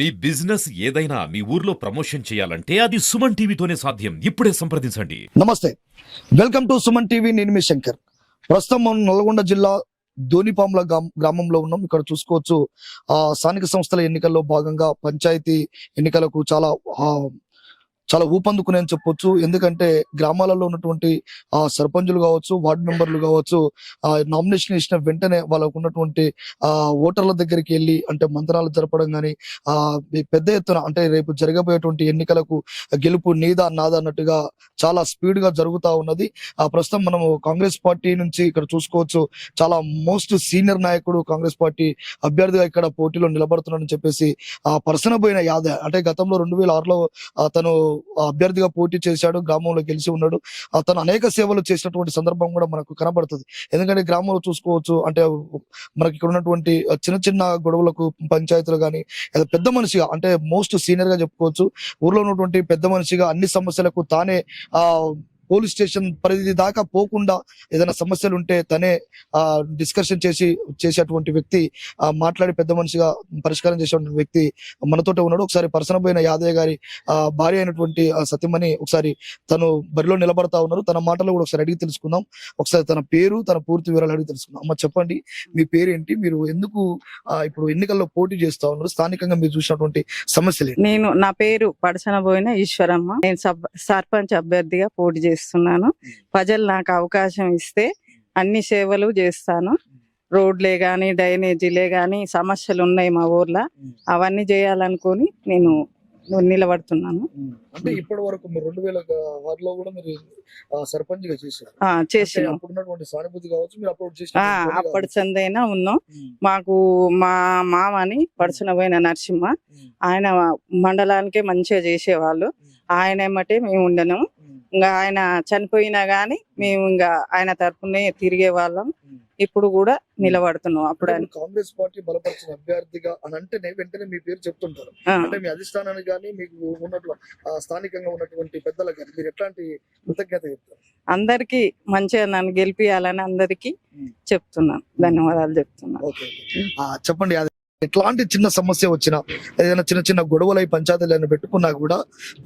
మీ business ఏదైనా మీ ఊర్లో promotion చేయాలంటే అది సుమన్ టీవీతోనే సాధ్యం. ఇప్పుడే సంప్రదించండి. నమస్తే. వెల్కమ్ టు సుమన్ టీవీ నేను మీ శంకర్. ప్రస్తుతం మనం నల్గొండ జిల్లా ధోనిపాముల గ్రామంలో ఉన్నాం. ఇక్కడ చూసుకోవచ్చు ఆ స్థానిక సంస్థల ఎన్నికల్లో భాగంగా పంచాయతీ ఎన్నికలకు చాలా చాలా ఊపందుకునే అని చెప్పొచ్చు. ఎందుకంటే గ్రామాలలో ఉన్నటువంటి ఆ సర్పంచులు కావచ్చు వార్డు మెంబర్లు కావచ్చు ఆ నామినేషన్ ఇచ్చిన వెంటనే వాళ్ళకు ఉన్నటువంటి ఆ ఓటర్ల దగ్గరికి వెళ్ళి అంటే మంత్రాలు జరపడం కానీ ఆ పెద్ద ఎత్తున అంటే రేపు జరగబోయేటువంటి ఎన్నికలకు గెలుపు నీదా నాదా అన్నట్టుగా చాలా స్పీడ్గా జరుగుతా ఉన్నది. ఆ ప్రస్తుతం మనము కాంగ్రెస్ పార్టీ నుంచి ఇక్కడ చూసుకోవచ్చు. చాలా మోస్ట్ సీనియర్ నాయకుడు కాంగ్రెస్ పార్టీ అభ్యర్థిగా ఇక్కడ పోటీలో నిలబడుతున్నాడని చెప్పేసి ఆ పర్సన పోయిన యాద అంటే గతంలో రెండు వేల ఆరులో తను అభ్యర్థిగా పోటీ చేశాడు గ్రామంలో గెలిచి ఉన్నాడు. తను అనేక సేవలు చేసినటువంటి సందర్భం కూడా మనకు కనబడుతుంది. ఎందుకంటే గ్రామంలో చూసుకోవచ్చు అంటే మనకి ఇక్కడ ఉన్నటువంటి చిన్న చిన్న గొడవలకు పంచాయతీలు కానీ పెద్ద మనిషిగా అంటే మోస్ట్ సీనియర్గా చెప్పుకోవచ్చు. ఊర్లో ఉన్నటువంటి పెద్ద మనిషిగా అన్ని సమస్యలకు తానే ఆ పోలీస్ స్టేషన్ పరిధి దాకా పోకుండా ఏదైనా సమస్యలు ఉంటే తనే ఆ డిస్కషన్ చేసి చేసేటువంటి వ్యక్తి ఆ మాట్లాడి పెద్ద మనిషిగా పరిష్కారం చేసేటువంటి వ్యక్తి మనతోటే ఉన్నాడు. ఒకసారి పర్సన పోయిన యాదయ్య గారి ఆ భార్య అయినటువంటి సత్యమని ఒకసారి తను బరిలో నిలబడతా ఉన్నారు. తన మాటలు కూడా ఒకసారి అడిగి తెలుసుకుందాం. ఒకసారి తన పేరు తన పూర్తి వివరాలు అడిగి తెలుసుకుందాం. అమ్మ చెప్పండి. మీ పేరు ఏంటి మీరు ఎందుకు ఇప్పుడు ఎన్నికల్లో పోటీ చేస్తా ఉన్నారు? స్థానికంగా మీరు చూసినటువంటి సమస్యలు నేను నా పేరు పడసనబోయిన ఈశ్వరమ్మ. నేను సబ్- సర్పంచ్ అభ్యర్థిగా పోటీ చేస్తున్నాను. ప్రజలు నాకు అవకాశం ఇస్తే అన్ని సేవలు చేస్తాను. రోడ్లే గాని డ్రైనేజీలే గాని సమస్యలు ఉన్నాయి మా ఊర్లో. అవన్నీ చేయాలనుకొని నేను నిలబడుతున్నాను. అంటే ఇప్పటి వరకు రెండు వేల కూడా మీరు ఆ, సర్పంచ్గా చేశారు చేసినాం అప్పుడు సానుభూతి కావచ్చు మీరు అప్పుడు అప్పటి సందైనా ఉన్నాం. మాకు మా మామని పడసనబోయిన నరసింహ ఆయన మండలానికే మంచిగా చేసేవాళ్ళు. ఆయన ఏమంటే మేము ఉండను. ఇంకా ఆయన చనిపోయినా గానీ మేము. ఇంకా ఆయన తరపునే తిరిగే వాళ్ళం. ఇప్పుడు కూడా నిలబడుతున్నాం. అప్పుడు ఆయన- కాంగ్రెస్ పార్టీ బలపరిచిన అభ్యర్థిగా అని అంటేనే వెంటనే మీ పేరు చెప్తుంటారు. అంటే మీ అధిష్టానానికి కానీ మీకు ఉన్నటువంటి ఆ, స్థానికంగా ఉన్నటువంటి పెద్దలకు కానీ మీరు ఎట్లాంటి కృతజ్ఞత చెప్తారు? అందరికి మంచిగా నన్ను గెలిపియాలని అందరికి. చెప్తున్నాను. ధన్యవాదాలు చెప్తున్నాను. చెప్పండి ఎట్లాంటి చిన్న సమస్య వచ్చినా ఏదైనా చిన్న చిన్న గొడవలు అయి పంచాయతీలను పెట్టుకున్నా కూడా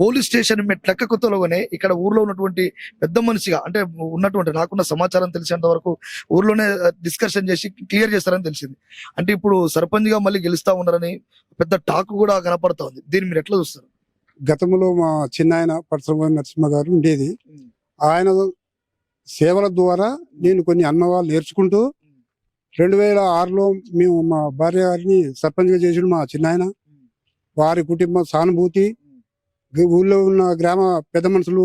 పోలీస్ స్టేషన్ మెట్లెక్కకు తొలగనే ఇక్కడ ఊర్లో ఉన్నటువంటి పెద్ద మనిషిగా అంటే ఉన్నటువంటి నాకున్న సమాచారం తెలిసినంత వరకు ఊర్లోనే డిస్కషన్ చేసి క్లియర్ చేస్తారని తెలిసింది. అంటే ఇప్పుడు సర్పంచ్గా మళ్ళీ గెలుస్తా ఉన్నారని పెద్ద టాక్ కూడా కనపడతా ఉంది దీన్ని మీరు ఎట్లా చూస్తారు? గతంలో మా చిన్నాయన పరశురామ నరసింహ గారు ఉండేది. ఆయన సేవల ద్వారా నేను కొన్ని అనుభవాలు నేర్చుకుంటూ రెండు వేల ఆరులో మేము మా భార్య గారిని సర్పంచ్గా చేసిన మా చిన్నాయన. వారి కుటుంబ సానుభూతి ఊళ్ళో ఉన్న గ్రామ పెద్ద మనుషులు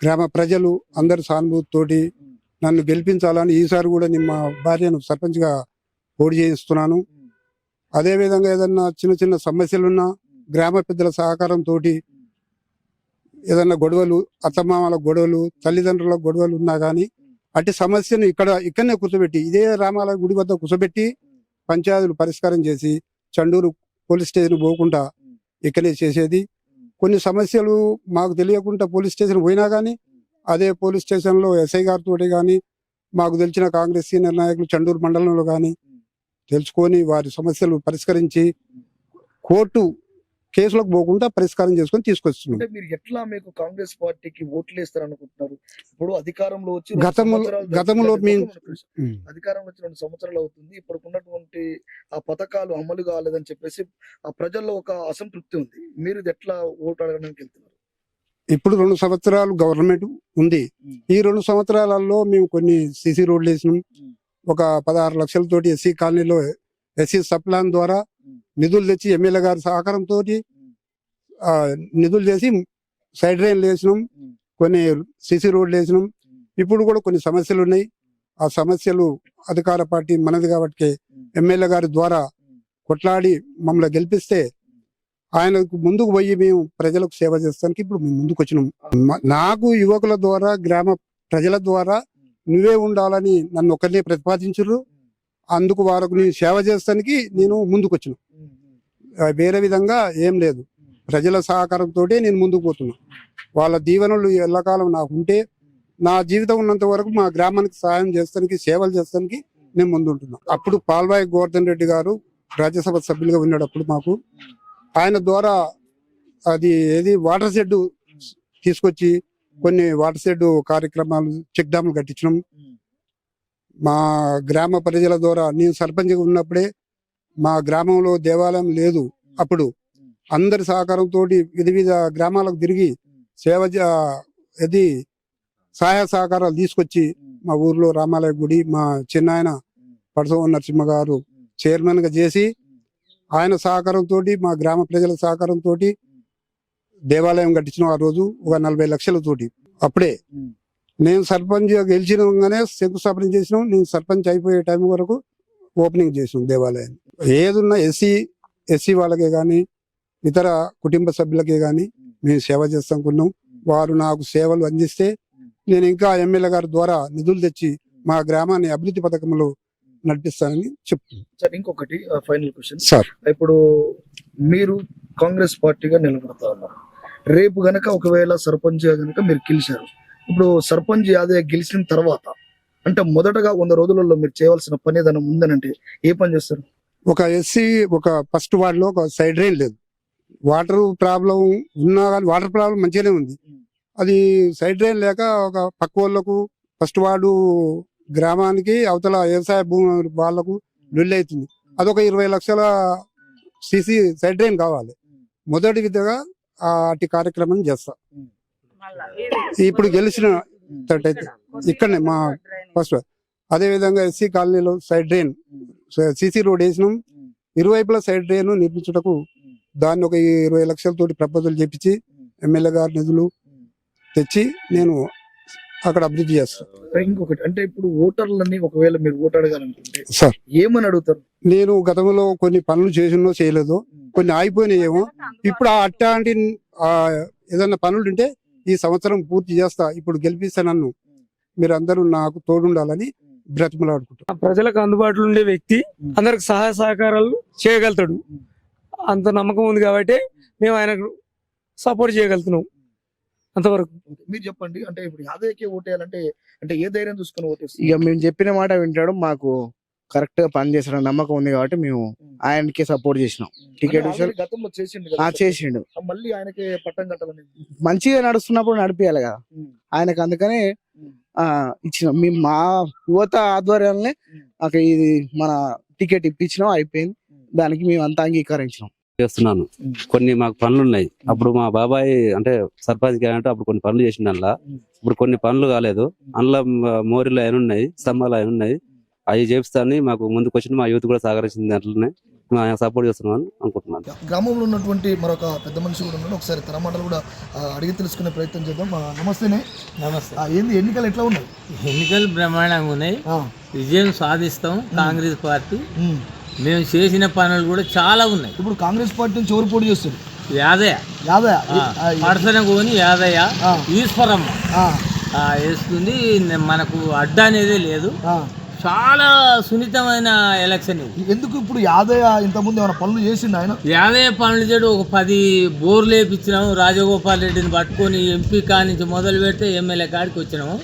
గ్రామ ప్రజలు అందరి సానుభూతితోటి నన్ను గెలిపించాలని ఈసారి కూడా నేను మా భార్యను సర్పంచ్గా పోటీ చేయిస్తున్నాను. అదేవిధంగా ఏదన్నా చిన్న చిన్న సమస్యలున్నా గ్రామ పెద్దల సహకారంతో ఏదన్నా గొడవలు అత్తమామల గొడవలు తల్లిదండ్రుల గొడవలు ఉన్నా కానీ అట్టి సమస్యను ఇక్కడ ఇక్కడనే కూర్చోబెట్టి ఇదే రామాల గుడి వద్ద కూర్చోబెట్టి పంచాయతీలు పరిష్కారం చేసి చండూరు పోలీస్ స్టేషన్ పోకుండా ఇక్కడే చేసేది. కొన్ని సమస్యలు మాకు తెలియకుండా పోలీస్ స్టేషన్ పోయినా కానీ అదే పోలీస్ స్టేషన్లో ఎస్ఐ గారితో కానీ మాకు తెలిసిన కాంగ్రెస్ సీనియర్ నాయకులు చండూరు మండలంలో కానీ తెలుసుకొని వారి సమస్యలు పరిష్కరించి కోర్టు కేసులకు పోకుండా పరిష్కారం చేసుకొని తీసుకొస్తున్నాం మీరు ఎట్లా మీకు కాంగ్రెస్ పార్టీకి ఓట్లు వేస్తారు అనుకుంటున్నారు ఇప్పుడు అధికారంలో వచ్చి గతంలో- గతంలో. మేము-. అధికారంలో వచ్చి రెండు సంవత్సరాలు అవుతుంది ఇప్పుడు ఉన్నటువంటి ఆ పథకాలు అమలు కాలేదని చెప్పేసి ఆ ప్రజల్లో ఒక అసంతృప్తి ఉంది మీరు ఇది ఎట్లా ఓటు అడగడానికి వెళ్తున్నారు ఇప్పుడు రెండు సంవత్సరాలు గవర్నమెంట్ ఉంది. ఈ రెండు సంవత్సరాలలో మేము కొన్ని సిసి రోడ్లు వేసినాం. ఒక పదహారు లక్షలతోటి ఎస్సీ కాలనీలో ఎస్సీ సప్లాన్ ద్వారా నిధులు తెచ్చి ఎమ్మెల్యే గారి సహకారంతో నిధులు చేసి సైడ్ రైన్లు వేసినాం కొన్ని సిసి రోడ్లు వేసినాం. ఇప్పుడు కూడా కొన్ని సమస్యలు ఉన్నాయి. ఆ సమస్యలు అధికార పార్టీ మనది కాబట్టి ఎమ్మెల్యే గారి ద్వారా కొట్లాడి మమ్మల్ని గెలిపిస్తే ఆయనకు ముందుకు పోయి మేము ప్రజలకు సేవ చేస్తానికి ఇప్పుడు మేము ముందుకు వచ్చినాం. నాకు యువకుల ద్వారా గ్రామ ప్రజల ద్వారా నువ్వే ఉండాలని నన్ను ఒకరిని ప్రతిపాదించరు అందుకు వారికి నేను సేవ చేస్తానికి నేను ముందుకు వచ్చిన ఉమ్. ఉమ్. వేరే విధంగా ఏం లేదు. ప్రజల సహకారంతో నేను ముందుకు పోతున్నా. వాళ్ళ దీవెనలు ఎల్లకాలం నాకు ఉంటే నా జీవితం ఉన్నంత వరకు మా గ్రామానికి సహాయం చేస్తానికి సేవలు చేస్తానికి నేను ముందుంటున్నా. అప్పుడు పాల్వాయి గోవర్ధన్ రెడ్డి గారు రాజ్యసభ సభ్యులుగా ఉన్నప్పుడు మాకు ఆయన ద్వారా అది ఏది వాటర్ షెడ్ తీసుకొచ్చి కొన్ని వాటర్ షెడ్ కార్యక్రమాలు చెక్ డ్యాములు కట్టించడం మా గ్రామ ప్రజల ద్వారా నేను సర్పంచ్గా ఉన్నప్పుడే మా గ్రామంలో దేవాలయం లేదు. అప్పుడు అందరి సహకారంతో వివిధ గ్రామాలకు తిరిగి సేవ ఇది సహాయ సహకారాలు తీసుకొచ్చి మా ఊర్లో రామాలయ గుడి మా చిన్నాయన పడసవ నరసింహ గారు చైర్మన్గా చేసి ఆయన సహకారంతో మా గ్రామ ప్రజల సహకారంతో దేవాలయం కట్టించిన ఆ రోజు ఒక నలభై లక్షలతోటి. అప్పుడే నేను సర్పంచ్ గెలిచినగానే శంకుస్థాపన చేసినాం. నేను సర్పంచ్ అయిపోయే టైం వరకు ఓపెనింగ్ చేసినాం దేవాలయాన్ని. ఏదున్నా ఎస్సీ ఎస్సీ వాళ్ళకే కానీ ఇతర కుటుంబ సభ్యులకే కానీ మేము సేవ చేస్తానుకున్నాం వారు నాకు సేవలు అందిస్తే నేను ఇంకా ఎమ్మెల్యే గారి ద్వారా నిధులు తెచ్చి మా గ్రామాన్ని అభివృద్ధి పథకంలో నడిపిస్తానని చెప్తున్నాను. సార్ ఇంకొకటి ఫైనల్ క్వశ్చన్. సార్. ఇప్పుడు మీరు కాంగ్రెస్ పార్టీగా నిలబడతా ఉన్నారు. రేపు గనక ఒకవేళ సర్పంచ్ గనక మీరు గెలిచారు ఇప్పుడు సర్పంచ్ యాదయ్య గెలిచిన తర్వాత అంటే మొదటగా వంద రోజులలో మీరు చేయవలసిన పని ఏదైనా ఉందనంటే ఏ పని చేస్తారు? ఒక ఎస్సీ ఒక ఫస్ట్ వార్డ్లో ఒక సైడ్ డ్రైన్ లేదు. వాటర్ ప్రాబ్లం ఉన్నా కానీ వాటర్ ప్రాబ్లం మంచిగానే ఉంది. అది సైడ్ డ్రైన్ లేక ఒక పక్క వాళ్ళకు ఫస్ట్ వార్డు గ్రామానికి అవతల వ్యవసాయ భూమి వాళ్ళకు లొల్లి అవుతుంది. అదొక ఇరవై లక్షల సిసి సైడ్ డ్రైన్ కావాలి. మొదటి విధంగా ఆ అట్టి కార్యక్రమం చేస్తా. ఇప్పుడు గెలిచిన ఇక్కడనే మా ఫస్ట్ అదే విధంగా ఎస్సీ కాలనీలో సైడ్ డ్రైన్. సిసి రోడ్ వేసినాం. ఇరువైపులా సైడ్ డ్రైన్ నిర్మించుటకు దాన్ని ఒక ఇరవై లక్షలతోటి ప్రపోజల్ చేపించి ఎమ్మెల్యే గారి నిధులు తెచ్చి నేను అక్కడ అభివృద్ధి చేస్తాను ఇంకొకటి అంటే ఇప్పుడు ఓటర్లని ఒకవేళ మీరు ఓటు అడగాలనుకుంటే సార్. ఏమని అడుగుతారు? నేను గతంలో కొన్ని పనులు చేసినో చేయలేదో కొన్ని ఆగిపోయినాయేమో. ఇప్పుడు ఆ అట్లాంటి ఆ ఏదన్నా పనులు ఉంటే ఈ సంవత్సరం పూర్తి చేస్తా ఇప్పుడు గెలిపిస్తా నన్ను. మీరు అందరూ నాకు తోడుండాలని బ్రతిమలాడుకుంటా. ప్రజలకు అందుబాటులో ఉండే వ్యక్తి అందరికి సహాయ సహకారాలు చేయగలుగుతాడు. అంత నమ్మకం ఉంది కాబట్టి మేము ఆయనకు సపోర్ట్ చేయగలుగుతున్నాం. అంతవరకు. మీరు చెప్పండి అంటే ఇప్పుడు యాదయ్యకే ఓటేయాలంటే అంటే ఏ ధైర్యం చూసుకొని ఓటేస్తారు ఇక మేము చెప్పిన మాట వింటాడు మాకు. కరెక్ట్గా పని చేసిన నమ్మకం ఉంది కాబట్టి మేము ఆయనకి సపోర్ట్ చేసినాం. టికెట్ గతంలో చేసిండు కదా మళ్ళీ ఆయనకే పట్టం మంచిగా నడుస్తున్నప్పుడు నడిపియాలి కదా. ఆయనకు అందుకనే. ఆ ఇచ్చిన. మేము మా యువత ఆధ్వర్యంలో ఉమ్. అక్కడ ఇది మన టికెట్ ఇప్పించినాం అయిపోయింది. దానికి మేము అంతా అంగీకరించినాం. చేస్తున్నాను. ఉమ్. కొన్ని మాకు పనులు ఉన్నాయి అప్పుడు మా బాబాయ్ అంటే సర్పంచ్ అంటే అప్పుడు కొన్ని పనులు ఉమ్. ఇప్పుడు కొన్ని పనులు కాలేదు. అందులో మోరీలు అయిన ఉన్నాయి స్తంభాలు అయిన ఉన్నాయి. అవి చేపిస్తాను మాకు ముందుకు వచ్చిన మా యూత్ కూడా సహకరించింది దాంట్లోనే సపోర్ట్ చేస్తున్నాను అనుకుంటున్నాను. గ్రామంలో ఉన్నటువంటి మరొక పెద్ద మనిషి కూడా ఉన్నాడు. ఒకసారి తన మాటలు కూడా అడిగి తెలుసుకునే ప్రయత్నం చేద్దాం. నమస్తేనే. నమస్తే. ఏంది ఎన్నికలు ఎట్లా ఉన్నాయి? ఎన్నికలు బ్రహ్మాండంగా ఉన్నాయి. విజయం సాధిస్తాం కాంగ్రెస్ పార్టీ. మేము. చేసిన పనులు కూడా చాలా ఉన్నాయి. ఇప్పుడు కాంగ్రెస్ పార్టీ నుంచి ఎవరు పోటీ చేస్తుంది యాదయ్య. యాదయ్య? పడసన కోని యాదయ్య. ఈశ్వరమ్మ. ఆ, ఆ, వేస్తుంది. మనకు అడ్డ అనేదే లేదు. చాలా సున్నితమైన ఎలక్షన్ ఇది ఎందుకు ఇప్పుడు యాదయ్య ఇంతకుముందు ఏమైనా పనులు చేసిండు ఆయన యాదయ్య పనులు చేయడం ఒక పది బోర్లు వేపించినాము రాజగోపాల్ రెడ్డిని పట్టుకొని ఎంపీ కానించి మొదలు పెడితే ఎమ్మెల్యే కాడికి వచ్చినాము.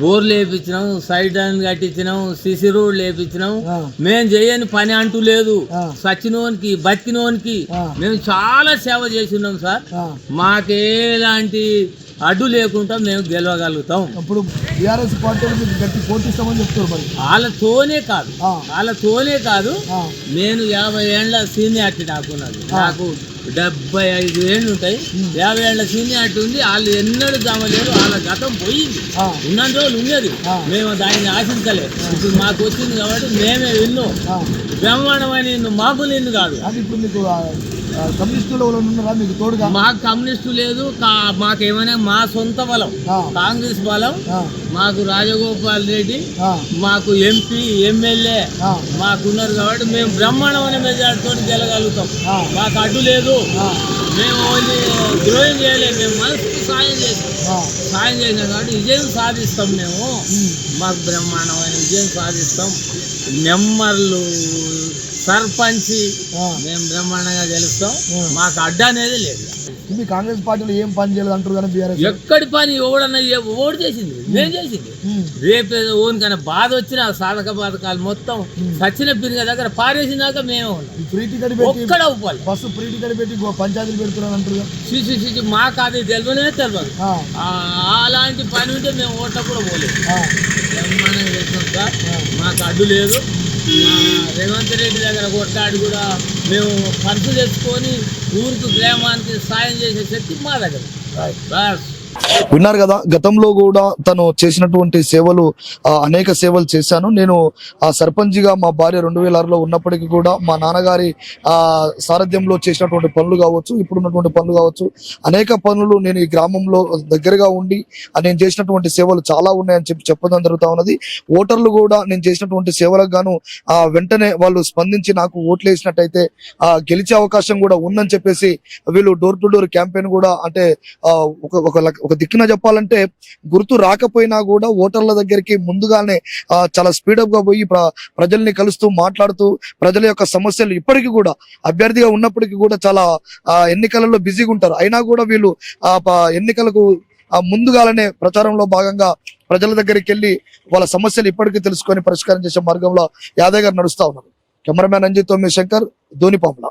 బోర్లు వేపించినాం సైడ్ డ్రైన్ కట్టించినాం సిసి రోడ్లు వేపించినాం ఆ. మేం చేయని పని అంటూ లేదు. సచినోనికి బతికినోనికి. మేము చాలా సేవ చేస్తున్నాం సార్ ఆ. మాకేలాంటి అడ్డు లేకుండా మేము గెలవగలుగుతాం. ఇప్పుడు బీఆర్ఎస్ పార్టీ మీకు గట్టి పోటీస్తామని చెప్తారు మరి. వాళ్ళతోనే కాదు. వాళ్ళతోనే కాదు. నేను యాభై ఏళ్ళ సీనియారిటీ నాకున్నది నాకు డెబ్బై ఐదు ఏళ్ళు ఉంటాయి. యాభై ఏళ్ళ సీనియారిటీ ఉంది. వాళ్ళు ఎన్నడూ జమలేరు వాళ్ళ గతం పోయింది. ఉన్న రోజులు ఉన్నది ఆ. మేము దాన్ని ఆశించలే ఇప్పుడు మాకు వచ్చింది కాబట్టి మేమే విన్ను. బ్రహ్మాండమైన మామూలు ఇన్ను కాదు. అది ఇప్పుడు మీకు కమ్యూనిస్టులు ఉన్నారా? మీకు తోడుగా? మాకు కమ్యూనిస్టు లేదు మాకేమైనా మా సొంత బలం. కాంగ్రెస్ బలం మాకు రాజగోపాల్ రెడ్డి మాకు ఎంపీ ఎమ్మెల్యే. మాకున్నారు కాబట్టి మేము బ్రహ్మాండమైన మెజార్టీతో గెలగలుగుతాం. మాకు అడ్డు లేదు. మేము ఓన్లీ ద్రోహం చేయలేము మేము మనసుకు సాయం చేస్తాం. ఆ. సాయం చేసినాం కాబట్టి విజయం సాధిస్తాం మేము. మాకు బ్రహ్మాండమైన విజయం సాధిస్తాం. నెమ్మర్లు సర్పంచి. మేము బ్రహ్మాండంగా గెలుస్తాం. మాకు అడ్డ అనేది లేదు. మీ కాంగ్రెస్ పార్టీలో ఏం పని చేయలేదు అంటారు కానీ బీఆర్ఎస్ ఎక్కడి పని ఎవడన్నా ఓడి చేసింది. నేను చేసింది. రేపు ఓనికైనా బాధ వచ్చిన సాధక బాధకాలు మొత్తం సచిన పిరిగ దగ్గర పారేసినాక మేమే ఫ్రీ టికెట్ ఒక్కడ ఉప్పాలి బస్సు ఫ్రీ టికెట్ పెట్టి పంచాయతీలు పెడుతున్నారు అంటారు. సిసి సిసి మాకు అది తెలియనే తెలియదు. అలాంటి పని ఉంటే మేము ఓట్ల కూడా పోలేదు. బ్రహ్మాండంగా చేస్తాం సార్. మాకు అడ్డు లేదు. రేవంత్ రెడ్డి దగ్గర కొట్లాడి కూడా. మేము ఖర్చు తెచ్చుకొని ఊరికి గ్రామానికి సాయం చేసే శక్తి మా దగ్గర. బస్ విన్నారు కదా గతంలో కూడా తను చేసినటువంటి సేవలు అనేక సేవలు చేశాను. నేను ఆ సర్పంచ్గా మా భార్య రెండు వేల ఆరులో ఉన్నప్పటికీ కూడా మా నాన్నగారి ఆ సారథ్యంలో చేసినటువంటి పనులు కావచ్చు ఇప్పుడు ఉన్నటువంటి పనులు కావచ్చు అనేక పనులు నేను ఈ గ్రామంలో దగ్గరగా ఉండి నేను చేసినటువంటి సేవలు చాలా ఉన్నాయని చెప్పి చెప్పడం జరుగుతూ ఉన్నది. ఓటర్లు కూడా నేను చేసినటువంటి సేవలకు గాను ఆ వెంటనే వాళ్ళు స్పందించి నాకు ఓట్లు వేసినట్టయితే ఆ గెలిచే అవకాశం కూడా ఉందని చెప్పేసి వీళ్ళు డోర్ టు డోర్ క్యాంపెయిన్ కూడా అంటే ఆ, ఒక ఒక దిక్కున చెప్పాలంటే గుర్తు రాకపోయినా కూడా ఓటర్ల దగ్గరికి ముందుగానే చాలా స్పీడప్గా పోయి ప్రజల్ని కలుస్తూ మాట్లాడుతూ ప్రజల యొక్క సమస్యలు ఇప్పటికీ కూడా అభ్యర్థిగా ఉన్నప్పటికీ కూడా చాలా ఎన్నికలలో బిజీగా ఉంటారు. అయినా కూడా వీళ్ళు ఆ ఎన్నికలకు ఆ ముందుగానే ప్రచారంలో భాగంగా ప్రజల దగ్గరికి వెళ్ళి వాళ్ళ సమస్యలు ఇప్పటికీ తెలుసుకొని పరిష్కారం చేసే మార్గంలో యాదవ్ గారు నడుస్తా ఉన్నారు. కెమెరామ్యాన్ అంజిత్ తోమి శంకర్ ధోనిపాముల